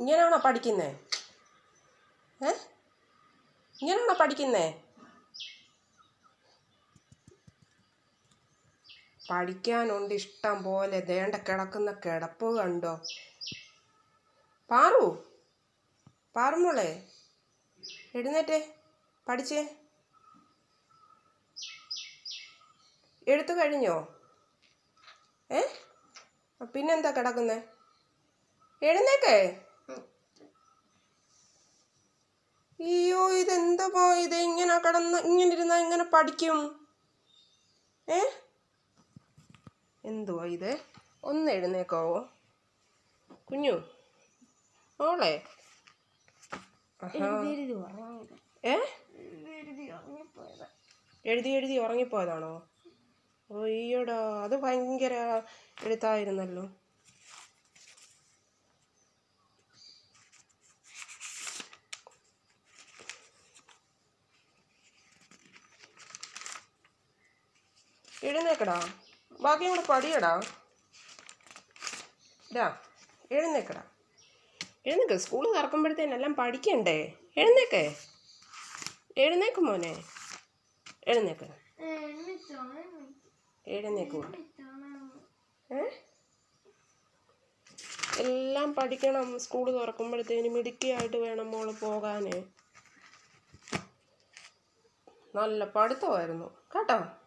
ഇങ്ങനെയാണോ പഠിക്കുന്നേ? ഏ? ഇങ്ങനെയാണോ പഠിക്കുന്നേ? പഠിക്കാനുണ്ട് ഇഷ്ടം പോലെ. ദേണ്ട കിടക്കുന്ന കിടപ്പ് കണ്ടോ? പാറു പാറുമോളെ എഴുന്നേറ്റേ പഠിച്ചേ. എഴുത്തു കഴിഞ്ഞോ? ഏ? പിന്നെന്താ കിടക്കുന്നേ? എഴുന്നേക്കേ. അയ്യോ ഇതെന്താ ഇത് ഇങ്ങനെ കിടന്ന് ഇങ്ങനെ ഇരുന്നാ ഇങ്ങനെ പഠിക്കും. ഏ? എന്തുവാ ഇത്? ഒന്ന് എഴുന്നേക്കാവോ? കുഞ്ഞു മോളെ. ആഹാ. ഏ? എഴുതി എഴുതി ഉറങ്ങിപ്പോയതാണോ? അയ്യോടാ അത് ഭയങ്കര എഴുത്തായിരുന്നല്ലോ. എഴുന്നേക്കടാ. ബാക്കിയും കൂടെ പടിയടാ. ഇതാ എഴുന്നേക്കടാ. എഴുന്നേക്ക് സ്കൂൾ തുറക്കുമ്പോഴത്തേനെല്ലാം പഠിക്കണ്ടേ? എഴുന്നേക്കേ. എഴുന്നേക്ക് മോനെ. എഴുന്നേക്ക്. എഴുന്നേക്കൂ എല്ലാം പഠിക്കണം. സ്കൂൾ തുറക്കുമ്പോഴത്തേന് മിടുക്കിയായിട്ട് വേണം മോൾ പോകാൻ നല്ല പഠിത്തമായിരുന്നു. കേട്ടോ?